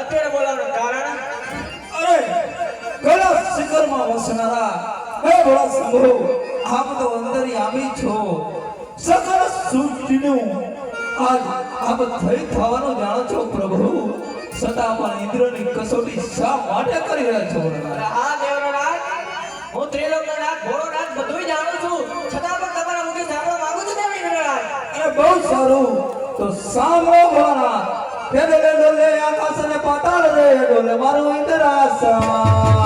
અત્યારે બોલાવવાનું કારણ? અરે ગળો શિખરમાં વસનારા હે ભળો સંભો આપ તો અંદરી આવી છો. સકળ સૃષ્ટિનું આજ આપ થઈ થવાનું જાણો છો પ્રભુ. છતાં પણ ઇન્દ્રની કસોટી શા માટે કરી રહ્યા છો? હા દેવરાજ હું ત્રિલોકનાથ ભોળોનાથ બધુંય જાણું છું. છતાં પણ તમારા મુખે જાણવા માંગુ છું દેવેન્દ્રનાથ અરે બહુ સારું. તો સાંભળો કે ડોલે ડોલે આકાશ અને પાતાળ રે ડોલે મારું ઇન્દ્રાસન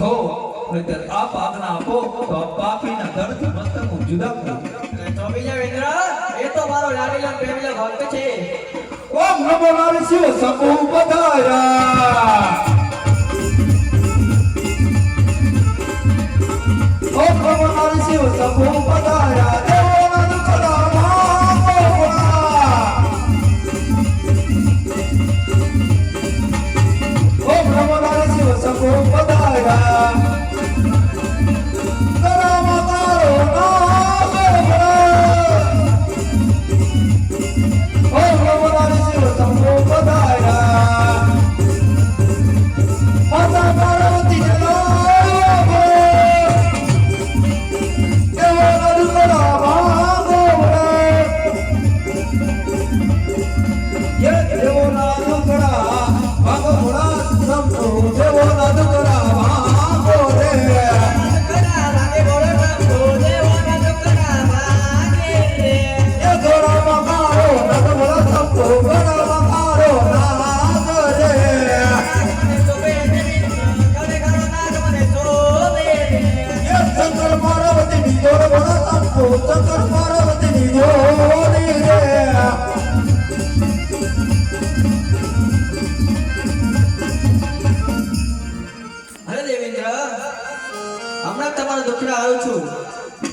કહો નહીતર આ આજ્ઞા આપો તો પાપીના દર્દથી મસ્તક હું જુદા કરું. બીજા મિત્ર એ તો મારો લાડીલા પ્રેમીલા ભક્ત છે. ઓમ નમો શિવ શંભુ પધાર્યા ઓમ નમો નારાયણ શિવ શંભુ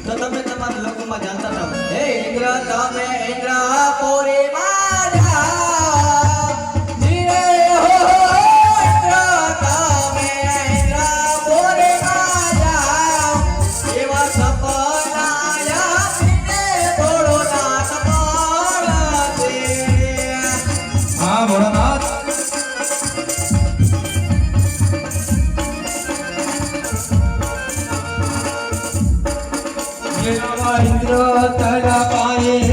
તો તમે તમારા લોકોમાં જાણતા હતા. હે ઇન્દ્ર તમે ઇન્દ્ર પુરીમાં ઇન્દ્ર તલા પાયે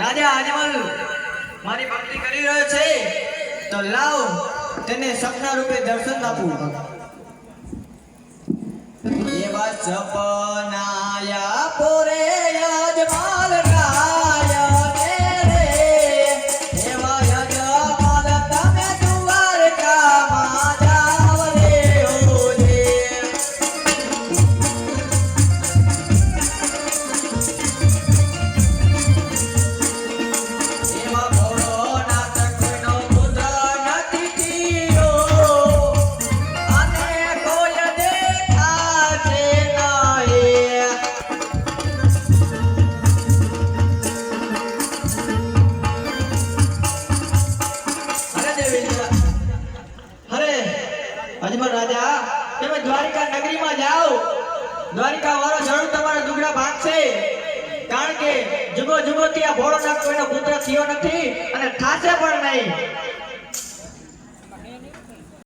રાજા અજમલ મારી ભક્તિ કરી રહ્યો છે. તો લાવ તેને સપના રૂપે દર્શન આપું. એવા સપનાયા પોરે અજમલ રાજા, તમે દ્વારિકા નગરીમાં જાઓ. દ્વારિકા વાળો જરૂર તમારા દુગડા ભાગશે. કારણ કે જુગો જુગો આ ભોળોનાથ કોઈનો પુત્ર થયો નથી અને થાશે પણ નહીં.